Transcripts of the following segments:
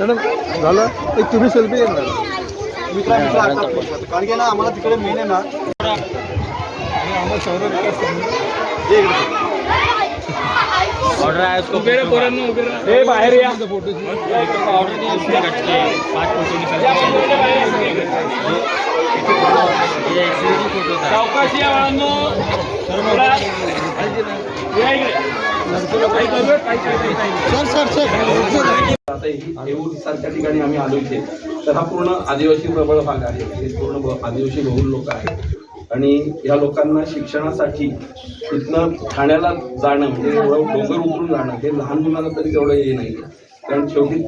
Madam झालं? एक तुम्ही सेल्फी घेणार. मित्रा मित्रा आता कारण की ना आम्हाला तिकडे मेन आहे ना. आणि आम्हाला शहर विकास संघ- ये इकडे. ऑर्डर आहे उसको उबेरा पोरांनो उबेरा हे बाहेर या ऑर्डर कट के पांच फोटो या बाळांनो. सारख्या ठिकाणी आम्ही आलो इथे. तर हा पूर्ण आदिवासी प्रबळ भाग आहे. हे पूर्ण आदिवासी बहुल लोक आहेत. आणि या लोकांना शिक्षणासाठी इथनं ठाण्याला जाणं म्हणजे एवढं डोंगर उतरून जाणं हे लहान मुलांना तरी तेवढं हे नाही कारण शेवटी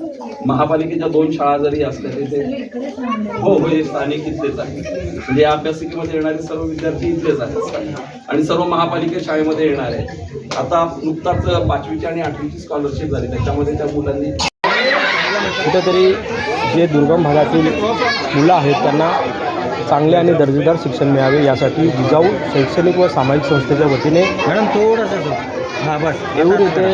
महापालिकेच्या दोन शाळा जरी असल्या तरी ते हो हो हे स्थानिक इथलेच आहे. म्हणजे या अभ्यासिकेमध्ये येणारे सर्व विद्यार्थी इथलेच आहेत. आणि सर्व महापालिका शाळेमध्ये येणार आहेत. आता नुकताच पाचवीची आणि आठवीची स्कॉलरशिप झाली. त्याच्यामध्ये त्या मुलांनी कुठेतरी जे दुर्गम भागातील मुलं आहेत त्यांना चांगले आणि दर्जेदार शिक्षण मिळावे यासाठी जिजाऊ शैक्षणिक व सामाजिक संस्थेच्या वतीने मैडम थोड़ा सा हाँ बस. येऊर येथे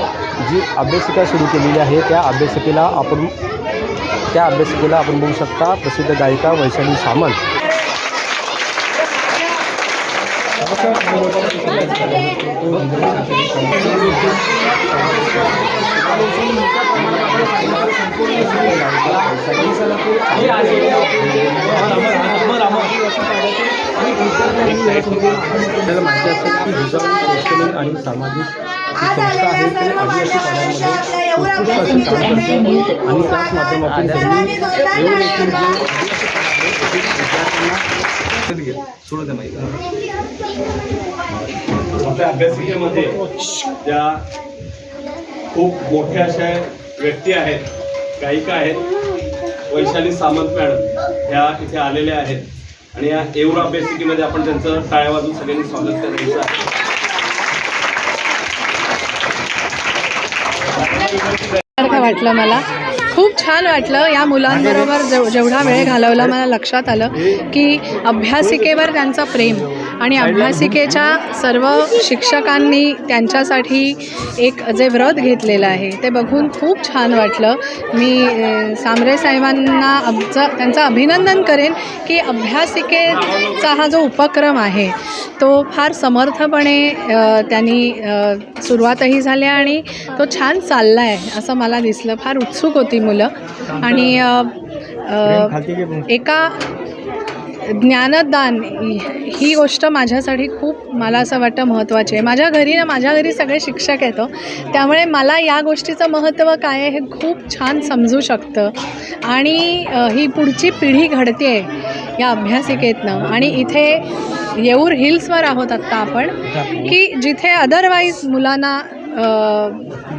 जी अभ्यासिका सुरू केलेली आहे त्या अभ्यासिकेला आपण त्या अभ्यासिकेला आपण बघू शकता प्रसिद्ध गायिका वैशाली सामंत आपल्याला माहिती असेल की जिजाऊ शैक्षणिक आणि सामाजिक संस्था आहे ते आदिवासी पाड्यांमध्ये उत्कृष्ट असं काम करते आणि त्याच माध्यमातून त्यांनी येऊर जे द्या माहिती आपल्या अभ्यासिकेमध्ये ज्या खूप मोठ्या अशा व्यक्ती आहेत गायिका आहेत वैशाली सामंत मॅडम ह्या इथे आलेल्या आहेत. आणि या एवढं अभ्यासिकेमध्ये आपण त्यांचं टाळ्या वाजून सगळ्यांनी स्वागत करायचं आहे. सारखं वाटलं मला. खूप छान वाटलं या मुलांबरोबर जेव जेवढा वेळ घालवला मला लक्षात आलं की अभ्यासिकेवर त्यांचं प्रेम. आणि अभ्यासिकेच्या सर्व शिक्षकांनी त्यांच्यासाठी एक जे व्रत घेतलेलं आहे ते बघून खूप छान वाटलं. मी अ, सांबरे साहेबांना त्यांचं अभिनंदन करेन की अभ्यासिकेचा हा जो उपक्रम आहे तो फार समर्थपणे त्यांनी सुरुवातही झाली आणि तो छान चालला आहे असं मला दिसलं. फार उत्सुक होती मुलं. आणि एका ज्ञानदान ही- ही गोष्ट माझ्यासाठी खूप मला असं वाटतं महत्त्वाची आहे. माझ्या घरी ना माझ्या घरी सगळे शिक्षक येतो हो. त्यामुळे मला या गोष्टीचं महत्त्व काय आहे हे खूप छान समजू शकतं. आणि ही पुढची पिढी घडते आहे या अभ्यासिकेतनं. आणि इथे येऊर हिल्सवर आहोत आत्ता आपण की जिथे अदरवाईज मुलांना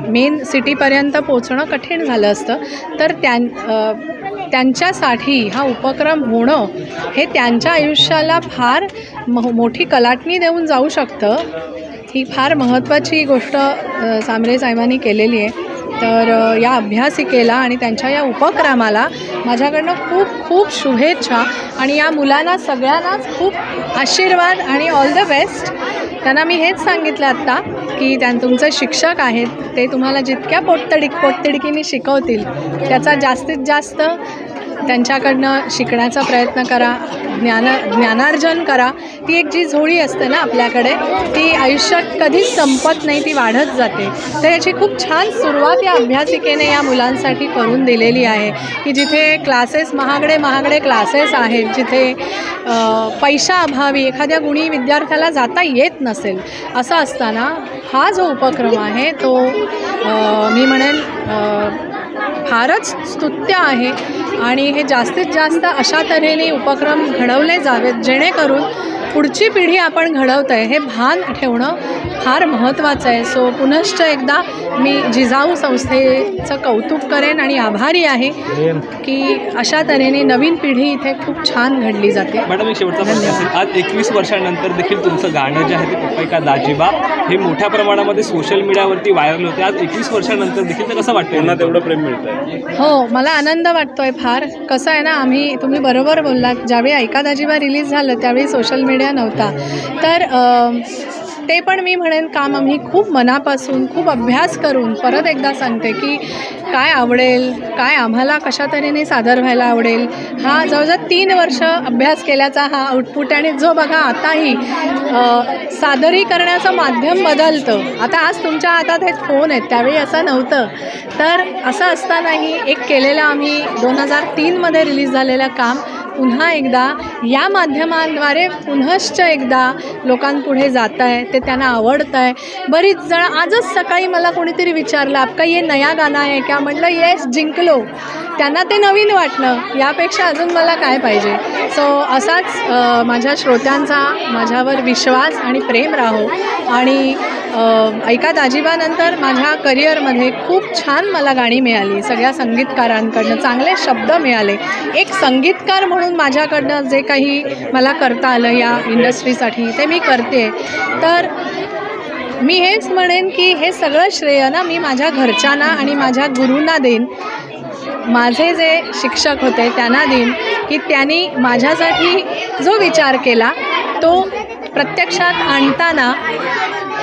मेन सिटीपर्यंत पोचणं कठीण झालं असतं तर त्यां त्यांच्यासाठी हा उपक्रम होणं हे त्यांच्या आयुष्याला फार मह मोठी कलाटणी देऊन जाऊ शकतं. ही फार महत्त्वाची गोष्ट सामरे साहेबांनी केलेली आहे. तर या अभ्यासिकेला आणि त्यांच्या या उपक्रमाला माझ्याकडनं खूप खूप शुभेच्छा आणि या मुलांना सगळ्यांनाच खूप आशीर्वाद आणि ऑल द बेस्ट त्यांना मी हेच सांगितलं आत्ता. की त्यां तुमचे शिक्षक आहेत ते तुम्हाला जितक्या पोटतडीक पोटतिडकीने शिकवतील त्याचा जास्तीत जास्त त्यांच्याकडनं शिकण्याचा प्रयत्न करा ज्ञान ज्ञानार्जन करा. ती एक जी झोळी असते ना आपल्याकडे ती आयुष्यात कधीच संपत नाही ती वाढत जाते. तर याची खूप छान सुरुवात या अभ्यासिकेने या मुलांसाठी करून दिलेली आहे. की जिथे क्लासेस महागडे महागडे क्लासेस आहेत जिथे पैशाअभावी एखाद्या गुणी विद्यार्थ्याला जाता येत नसेल असं असताना हा जो उपक्रम आहे तो मी म्हणेन फारच स्तुत्य आहे. आणि हे जास्तीत जास्त अशा तऱ्हेने उपक्रम घडवले जावेत जेणेकरून पुढची पिढी आपण घडवत आहे हे भान ठेवणं फार महत्त्वाचं आहे. सो पुनश्च एकदा मी जिजाऊ संस्थेचं कौतुक करेन आणि आभारी आहे की अशा तऱ्हेने नवीन पिढी इथे खूप छान घडली जाते. मॅडम एक शेवटचा प्रश्न असेल. आज एकवीस वर्षानंतर देखील तुमचं गाणं जे आहे ते पप्पा का दाजीबा हे मोठ्या प्रमाणामध्ये सोशल मीडियावरती व्हायरल होते. आज एकवीस वर्षानंतर देखील ते कसं वाटतं तेवढं प्रेम मिळतंय. हो मला आनंद वाटतोय फार. कसं आहे ना आम्ही तुम्ही बरोबर बोललात. ज्यावेळी ऐका दाजीबा रिलीज झालं त्यावेळी सोशल मीडिया नव्हता. तर ते पण मी म्हणेन काम आम्ही खूप मनापासून खूप अभ्यास करून परत एकदा सांगते की काय आवडेल काय आम्हाला कशा तऱ्हेने सादर व्हायला आवडेल हा जवळजवळ तीन वर्ष अभ्यास केल्याचा हा आउटपुट आणि जो बघा आताही सादरीकरणाचं माध्यम बदलतं. आता आज तुमच्या हातात हे फोन आहेत त्यावेळी असं नव्हतं. तर असं असतानाही एक केलेलं आम्ही दोन हजार तीनमध्ये रिलीज झालेलं काम पुन्हा एकदा या माध्यमांद्वारे पुनश्च एकदा लोकांपुढे जात आहे ते त्यांना आवडतं आहे बरीच जण आजच सकाळी मला कोणीतरी विचारलं आपका ये नया गाणं आहे का म्हटलं येस जिंकलो. त्यांना ते नवीन वाटणं यापेक्षा अजून मला काय पाहिजे? सो असाच माझ्या श्रोत्यांचा माझ्यावर विश्वास आणि प्रेम राहो. आणि ऐका दाजीबानंतर माझ्या करिअरमध्ये खूप छान मला गाणी मिळाली. सगळ्या संगीतकारांकडनं चांगले शब्द मिळाले. एक संगीतकार म्हणून माझ्याकडनं जे काही मला करता आलं या इंडस्ट्रीसाठी ते मी करते. तर मी हेच म्हणेन की हे सगळं श्रेय ना मी माझ्या घरच्यांना आणि माझ्या गुरूंना देईन. माझे जे शिक्षक होते त्यांना देईन की त्यांनी माझ्यासाठी जो विचार केला तो प्रत्यक्षात आणताना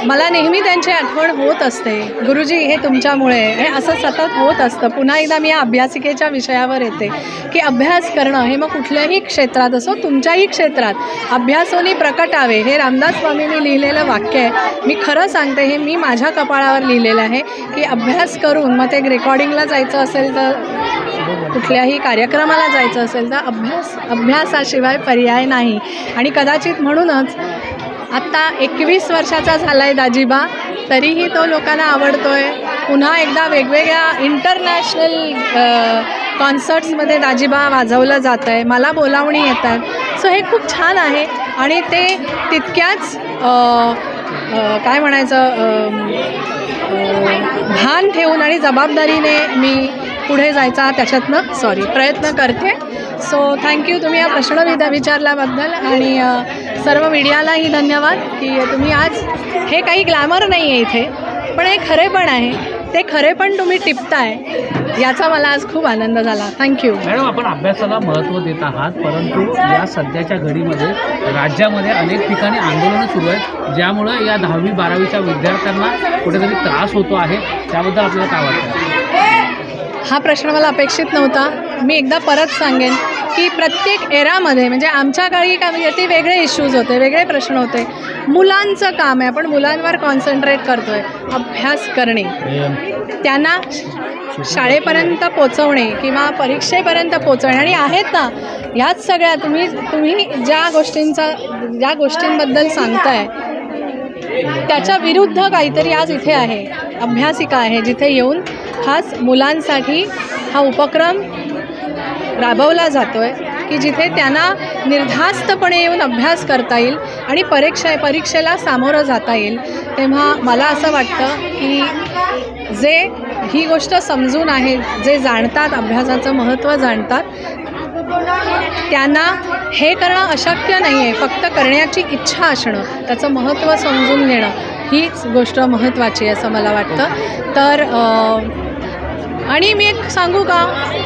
मला नेहमी त्यांची आठवण होत असते. गुरुजी हे तुमच्यामुळे. हे असं सतत होत असतं. पुन्हा एकदा मी या अभ्यासिकेच्या विषयावर येते की अभ्यास करणं हे मग कुठल्याही क्षेत्रात असो तुमच्याही क्षेत्रात अभ्यासोनी प्रकटावे. हे रामदास स्वामींनी लिहिलेलं वाक्य आहे. मी खरं सांगते हे मी माझ्या कपाळावर लिहिलेलं आहे की अभ्यास करून मग ते रेकॉर्डिंगला जायचं असेल तर कुठल्याही कार्यक्रमाला जायचं असेल तर अभ्यास अभ्यासाशिवाय पर्याय नाही. आणि कदाचित म्हणूनच आत्ता एकवीस वर्षाचा झाला आहे दाजीबा तरीही तो लोकांना आवडतो आहे पुन्हा एकदा वेगवेगळ्या इंटरनॅशनल कॉन्सर्ट्समध्ये दाजीबा वाजवलं जातं आहे मला बोलावणी येतात सो हे खूप छान आहे. आणि ते तितक्याच काय म्हणायचं भान ठेवून आणि जबाबदारीने मी पुढे जायचा त्याच्यातनं सॉरी प्रयत्न करते. सो थँक्यू तुम्ही हा प्रश्न विधा विचारल्याबद्दल आणि सर्व मीडियालाही धन्यवाद की तुम्ही आज हे काही ग्लॅमर नाही आहे इथे पण हे खरेपण आहे. ते खरेपण तुम्ही टिपताय याचा मला आज खूप आनंद झाला. थँक्यू मॅडम आपण अभ्यासाला महत्त्व देत आहात परंतु या सध्याच्या घडीमध्ये राज्यामध्ये अनेक ठिकाणी आंदोलनं सुरू आहेत ज्यामुळं या दहावी बारावीच्या विद्यार्थ्यांना कुठेतरी त्रास होतो आहे. त्याबद्दल आपल्याला काय वाटतं? हा प्रश्न मला अपेक्षित नव्हता. मी एकदा परत सांगेन. की प्रत्येक एरामध्ये म्हणजे आमच्या काळी काम म्हणजे येते वेगळे इश्यूज होते वेगळे प्रश्न होते. मुलांचं काम आहे आपण मुलांवर कॉन्सन्ट्रेट करतो आहे अभ्यास करणे. त्यांना शाळेपर्यंत पोचवणे किंवा परीक्षेपर्यंत पोचवणे. आणि आहेत ना ह्याच सगळ्या तुम्ही तुम्ही ज्या गोष्टींचा ज्या गोष्टींबद्दल सांगताय त्याच्या विरुद्ध काहीतरी आज इथे आहे. अभ्यासिका आहे जिथे येऊन खास मुलांसाठी हा उपक्रम राबवला जातो आहे की जिथे त्यांना निर्धास्तपणे येऊन अभ्यास करता येईल आणि परीक्षा परीक्षेला सामोरं जाता येईल तेव्हा मला असं वाटतं की जे ही गोष्ट समजून आहे जे जाणतात अभ्यासाचं महत्त्व जाणतात त्यांना हे करणं अशक्य नाही आहे फक्त करण्याची इच्छा असणं त्याचं महत्त्व समजून घेणं हीच गोष्ट महत्त्वाची आहे असं मला वाटतं. तर आणि मी एक सांगू का?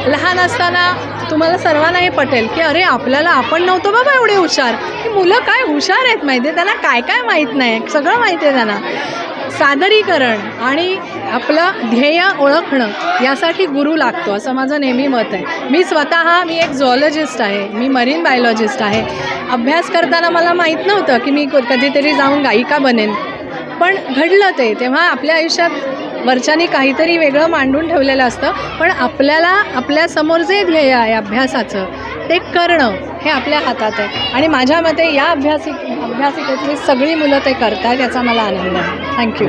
लहान असताना तुम्हाला सर्वांना हे पटेल की अरे आपल्याला आपण नव्हतो बाबा एवढे हुशार. की मुलं काय हुशार आहेत माहिती आहे त्यांना काय काय माहीत नाही. सगळं माहिती आहे त्यांना. सादरीकरण आणि आपलं ध्येय ओळखणं यासाठी गुरु लागतो असं माझं नेहमी मत आहे. मी स्वतः मी एक झॉलॉजिस्ट आहे. मी मरीन बायोलॉजिस्ट आहे. अभ्यास करताना मला माहीत नव्हतं की मी कधीतरी जाऊन गायिका बनेन. पण घडलं ते. तेव्हा आपल्या आयुष्यात वरच्यानी काहीतरी वेगळं मांडून ठेवलेलं असतं पण आपल्याला आपल्यासमोर जे ध्येय आहे अभ्यासाचं ते करणं हे आपल्या हातात आहे. आणि माझ्या मते या अभ्यासिक अभ्यासिकेतली सगळी मुलं ते करतात याचा मला आनंद आहे. थँक्यू